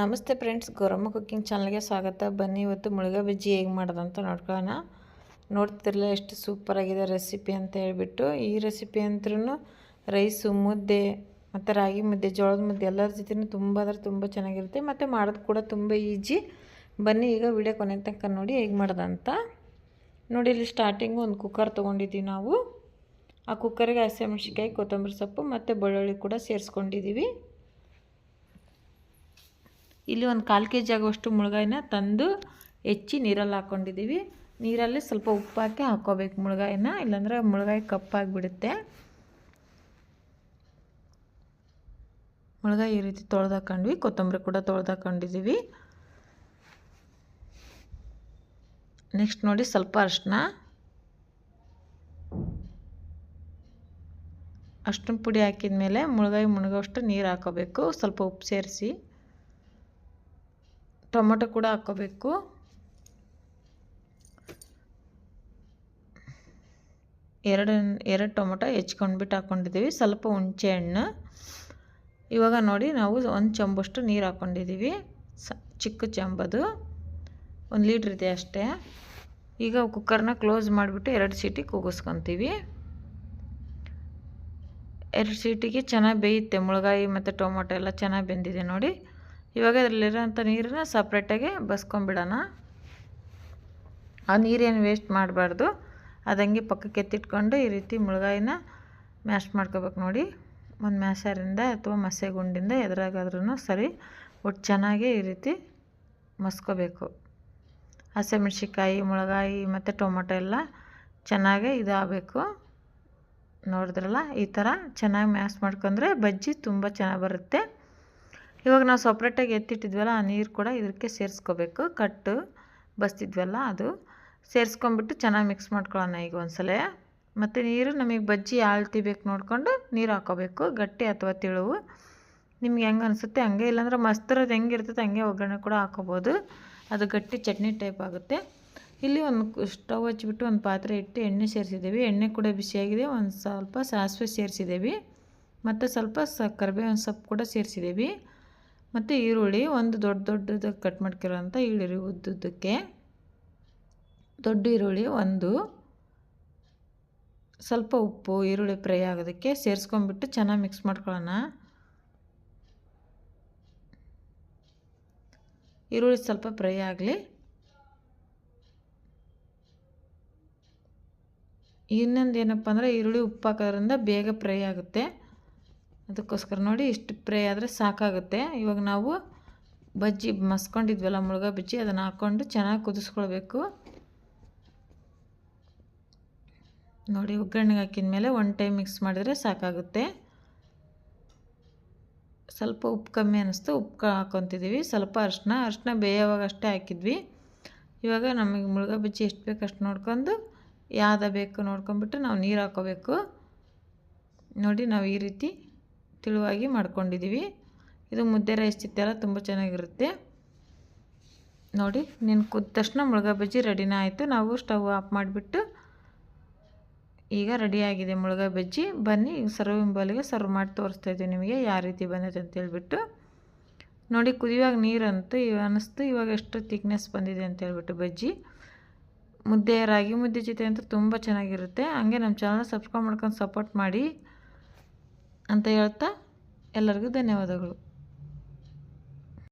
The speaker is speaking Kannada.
ನಮಸ್ತೆ ಫ್ರೆಂಡ್ಸ್, ಗೌರಮ್ಮ ಕುಕ್ಕಿಂಗ್ ಚಾನಲ್ಗೆ ಸ್ವಾಗತ. ಬನ್ನಿ ಇವತ್ತು ಮುಳುಗ ಬಜ್ಜಿ ಹೇಗೆ ಮಾಡೋದಂತ ನೋಡ್ಕೊಳ್ಳೋಣ. ನೋಡ್ತಿರಲ್ಲ ಎಷ್ಟು ಸೂಪರಾಗಿದೆ ರೆಸಿಪಿ ಅಂತ ಹೇಳಿಬಿಟ್ಟು. ಈ ರೆಸಿಪಿ ಅಂತೂ ರೈಸು ಮುದ್ದೆ, ಮತ್ತು ರಾಗಿ ಮುದ್ದೆ, ಜೋಳದ ಮುದ್ದೆ ಎಲ್ಲರ ಜೊತೆನೂ ತುಂಬ ಅಂದರೆ ತುಂಬ ಚೆನ್ನಾಗಿರುತ್ತೆ. ಮತ್ತು ಮಾಡೋದು ಕೂಡ ತುಂಬ ಈಜಿ ಬನ್ನಿ ಈಗ ವಿಡಿಯೋ ಕೊನೆ ತನಕ ನೋಡಿ ಹೇಗೆ ಮಾಡೋದಂತ. ನೋಡಿ, ಇಲ್ಲಿ ಸ್ಟಾರ್ಟಿಂಗು ಒಂದು ಕುಕ್ಕರ್ ತೊಗೊಂಡಿದ್ದೀವಿ ನಾವು. ಆ ಕುಕ್ಕರ್ಗೆ ಹಸಿಮೆಣ್ಸಿಕಾಯಿ ಕೊತ್ತಂಬರಿ ಸೊಪ್ಪು ಮತ್ತು ಬೆಳ್ಳುಳ್ಳಿ ಕೂಡ ಸೇರಿಸ್ಕೊಂಡಿದ್ದೀವಿ. ಇಲ್ಲಿ ಒಂದು ಕಾಲು ಕೆ ಜಿ ಆಗುವಷ್ಟು ಮುಳುಗಾಯಿನ ತಂದು ಹೆಚ್ಚಿ ನೀರಲ್ಲಿ ಹಾಕ್ಕೊಂಡಿದ್ದೀವಿ ನೀರಲ್ಲಿ ಸ್ವಲ್ಪ ಉಪ್ಪು ಹಾಕಿ ಹಾಕ್ಕೋಬೇಕು ಮುಳುಗಾಯಿನ. ಇಲ್ಲಾಂದರೆ ಮುಳುಗಾಯಿ ಕಪ್ಪಾಗಿಬಿಡುತ್ತೆ ಮುಳುಗಾಯಿ ಈ ರೀತಿ ತೊಳೆದು ಹಾಕೊಂಡ್ವಿ ಕೊತ್ತಂಬರಿ ಕೂಡ ತೊಳೆದು ಹಾಕೊಂಡಿದ್ದೀವಿ ನೆಕ್ಸ್ಟ್ ನೋಡಿ ಸ್ವಲ್ಪ ಅರ್ಶಿನ. ಅಷ್ಟನ್ನು ಪುಡಿ ಹಾಕಿದ ಮೇಲೆ ಮುಳುಗಾಯಿ ಮುಳುಗೋಷ್ಟು ನೀರು ಹಾಕೋಬೇಕು ಸ್ವಲ್ಪ ಉಪ್ಪು ಸೇರಿಸಿ. ಟೊಮೊಟೊ ಕೂಡ ಹಾಕ್ಕೋಬೇಕು ಎರಡು ಎರಡು ಟೊಮೊಟೊ ಹೆಚ್ಕೊಂಡ್ಬಿಟ್ಟು ಹಾಕ್ಕೊಂಡಿದ್ದೀವಿ ಸ್ವಲ್ಪ ಹುಣಸೆ ಹಣ್ಣು. ಇವಾಗ ನೋಡಿ, ನಾವು ಒಂದು ಚಂಬಷ್ಟು ನೀರು ಹಾಕ್ಕೊಂಡಿದ್ದೀವಿ ಸ, ಚಿಕ್ಕ ಚಂಬದು ಒಂದು ಲೀಟ್ರ್ ಇದೆ ಅಷ್ಟೇ. ಈಗ ಕುಕ್ಕರ್ನ ಕ್ಲೋಸ್ ಮಾಡಿಬಿಟ್ಟು ಎರಡು ಸೀಟಿ ಕೂಗಿಸ್ಕೊತೀವಿ. ಎರಡು ಸೀಟಿಗೆ ಚೆನ್ನಾಗಿ ಬೇಯುತ್ತೆ. ಮುಳುಗಾಯಿ ಮತ್ತು ಟೊಮೊಟೊ ಎಲ್ಲ ಚೆನ್ನಾಗಿ ಬೆಂದಿದೆ ನೋಡಿ. ಇವಾಗ ಅದರಲ್ಲಿರೋಂಥ ನೀರನ್ನ ಸಪ್ರೇಟಾಗಿ ಬಸ್ಕೊಂಬಿಡೋಣ. ಆ ನೀರೇನು ವೇಸ್ಟ್ ಮಾಡಬಾರ್ದು. ಅದಂಗೆ ಪಕ್ಕಕ್ಕೆ ಎತ್ತಿಟ್ಕೊಂಡು ಈ ರೀತಿ ಮುಳುಗಾಯಿನ ಮ್ಯಾಶ್ ಮಾಡ್ಕೋಬೇಕು ನೋಡಿ. ಒಂದು ಮ್ಯಾಶರಿಂದ ಅಥವಾ ಮಸೆ ಗುಂಡಿಂದ ಎದುರಾಗಾದ್ರೂ ಸರಿ ಒಟ್ಟು ಚೆನ್ನಾಗಿ ಈ ರೀತಿ ಮಸ್ಕೋಬೇಕು. ಹಸಿಮೆಣ್ಸಿಕಾಯಿ ಮುಳಗಾಯಿ ಮತ್ತು ಟೊಮೊಟೊ ಎಲ್ಲ ಚೆನ್ನಾಗಿ ಇದಾಗಬೇಕು. ನೋಡಿದ್ರಲ್ಲ, ಈ ಥರ ಚೆನ್ನಾಗಿ ಮ್ಯಾಶ್ ಮಾಡ್ಕೊಂಡ್ರೆ ಬಜ್ಜಿ ತುಂಬ ಚೆನ್ನಾಗಿ ಬರುತ್ತೆ. ಇವಾಗ ನಾವು ಸಪ್ರೇಟಾಗಿ ಎತ್ತಿಟ್ಟಿದ್ವಲ್ಲ, ಆ ನೀರು ಕೂಡ ಇದಕ್ಕೆ ಸೇರಿಸ್ಕೋಬೇಕು. ಕಟ್ಟು ಬಸ್ತಿದ್ವಲ್ಲ ಅದು. ಸೇರಿಸ್ಕೊಂಬಿಟ್ಟು ಚೆನ್ನಾಗಿ ಮಿಕ್ಸ್ ಮಾಡ್ಕೊಳ್ಳೋಣ ಈಗ ಒಂದ್ಸಲ. ಮತ್ತು ನೀರು ನಮಗೆ ಬಜ್ಜಿ ಆಳ್ತಿ ಬೇಕು ನೋಡಿಕೊಂಡು ನೀರು ಹಾಕೋಬೇಕು. ಗಟ್ಟಿ ಅಥವಾ ತಿಳುವು. ನಿಮ್ಗೆ ಹೆಂಗೆ ಅನಿಸುತ್ತೆ? ಹಂಗೆ ಇಲ್ಲಾಂದ್ರೆ ಮಸ್ತರದ್ದು ಹೆಂಗೆ ಇರ್ತದೆ ಹಂಗೆ ಒಗ್ಗರಣೆ ಕೂಡ ಹಾಕೋಬೋದು. ಅದು ಗಟ್ಟಿ ಚಟ್ನಿ ಟೈಪ್ ಆಗುತ್ತೆ. ಇಲ್ಲಿ ಒಂದು ಸ್ಟವ್ ಹಚ್ಚಿಬಿಟ್ಟು ಒಂದು ಪಾತ್ರೆ ಇಟ್ಟು ಎಣ್ಣೆ ಸೇರಿಸಿದ್ದೀವಿ. ಎಣ್ಣೆ ಕೂಡ ಬಿಸಿಯಾಗಿದೆ. ಒಂದು ಸ್ವಲ್ಪ ಸಾಸಿವೆ ಸೇರಿಸಿದ್ದೀವಿ. ಮತ್ತು ಸ್ವಲ್ಪ ಸ ಕರಿಬೇವಿನ ಸೊಪ್ಪು ಕೂಡ ಸೇರಿಸಿದ್ದೀವಿ. ಮತ್ತು ಈರುಳ್ಳಿ ಒಂದು ದೊಡ್ಡ ದೊಡ್ಡದಾಗಿ ಕಟ್ ಮಾಡ್ಕಿರೋಂಥ ಈರುಳ್ಳಿ ಉದ್ದುದ್ದಕ್ಕೆ ದೊಡ್ಡ ಈರುಳ್ಳಿ ಒಂದು ಸ್ವಲ್ಪ ಉಪ್ಪು, ಈರುಳ್ಳಿ ಫ್ರೈ ಆಗೋದಕ್ಕೆ ಸೇರಿಸ್ಕೊಂಡ್ಬಿಟ್ಟು ಚೆನ್ನಾಗಿ ಮಿಕ್ಸ್ ಮಾಡ್ಕೊಳ್ಳೋಣ. ಈರುಳ್ಳಿ ಸ್ವಲ್ಪ ಫ್ರೈ ಆಗಲಿ. ಇನ್ನೊಂದು ಏನಪ್ಪ ಅಂದರೆ ಈರುಳ್ಳಿ ಉಪ್ಪು ಹಾಕೋದ್ರಿಂದ ಬೇಗ ಫ್ರೈ ಆಗುತ್ತೆ. ಅದಕ್ಕೋಸ್ಕರ ನೋಡಿ ಇಷ್ಟು ಪ್ರೇ ಆದರೆ ಸಾಕಾಗುತ್ತೆ. ಇವಾಗ ನಾವು ಬಜ್ಜಿ ಮಸ್ಕೊಂಡಿದ್ವಲ್ಲ ಮುಳುಗ ಬಜ್ಜಿ, ಅದನ್ನು ಹಾಕ್ಕೊಂಡು ಚೆನ್ನಾಗಿ ಕುದಿಸ್ಕೊಳ್ಬೇಕು. ನೋಡಿ ಒಗ್ಗರಣೆಗೆ ಹಾಕಿದ ಮೇಲೆ ಒನ್ ಟೈಮ್ ಮಿಕ್ಸ್ ಮಾಡಿದರೆ ಸಾಕಾಗುತ್ತೆ. ಸ್ವಲ್ಪ ಉಪ್ಪು ಕಮ್ಮಿ ಅನ್ನಿಸ್ತು ಉಪ್ಪು ಹಾಕ್ಕೊತಿದ್ದೀವಿ ಸ್ವಲ್ಪ ಅರ್ಶಿನ ಅರ್ಶಿನ ಬೇಯೋವಾಗ ಅಷ್ಟೇ ಹಾಕಿದ್ವಿ. ಇವಾಗ ನಮಗೆ ಮುಳುಗ ಬಜ್ಜಿ ಎಷ್ಟು ಬೇಕು ಅಷ್ಟು ನೋಡ್ಕೊಂಡು, ಯಾವ್ದು ಬೇಕು ನೋಡ್ಕೊಂಬಿಟ್ಟು ನಾವು ನೀರು ಹಾಕೋಬೇಕು. ನೋಡಿ ನಾವು ಈ ರೀತಿ ತಿಳುವಾಗಿ ಮಾಡ್ಕೊಂಡಿದ್ದೀವಿ. ಇದು ಮುದ್ದೆ ರೈಸ್ ಚಿತ್ತೆಲ್ಲ ತುಂಬ ಚೆನ್ನಾಗಿರುತ್ತೆ. ನೋಡಿ, ನೀನು ಕುದ್ದ ತಕ್ಷಣ ಮುಳುಗ ಬಜ್ಜಿ ರೆಡಿನ ಆಯಿತು. ನಾವು ಸ್ಟವ್ ಆಫ್ ಮಾಡಿಬಿಟ್ಟು ಈಗ ರೆಡಿಯಾಗಿದೆ ಮುಳುಗ ಬಜ್ಜಿ. ಬನ್ನಿ ಸರ್ವಿಂಗ್ ಬೌಲಿಗೆ ಸರ್ವ್ ಮಾಡಿ ತೋರಿಸ್ತಾ ಇದ್ದೀವಿ ನಿಮಗೆ ಯಾವ ರೀತಿ ಬಂದಿದೆ ಅಂತ ಹೇಳ್ಬಿಟ್ಟು. ನೋಡಿ, ಕುದಿಯುವಾಗ ಇವ ಅನ್ನಿಸ್ತು ಇವಾಗ ಎಷ್ಟು ತಿಕ್ನೆಸ್ ಬಂದಿದೆ ಅಂತ ಹೇಳ್ಬಿಟ್ಟು ಬಜ್ಜಿ. ಮುದ್ದೆ ರಾಗಿ ಮುದ್ದೆ ಜೊತೆ ಅಂತೂ ತುಂಬ ಚೆನ್ನಾಗಿರುತ್ತೆ. ಹಂಗೆ ನಮ್ಮ ಚಾನಲ್ ಸಬ್ಸ್ಕ್ರೈಬ್ ಮಾಡ್ಕೊಂಡು ಸಪೋರ್ಟ್ ಮಾಡಿ. ಅಂತ ಹೇಳ್ತಾ ಎಲ್ಲರಿಗೂ ಧನ್ಯವಾದಗಳು.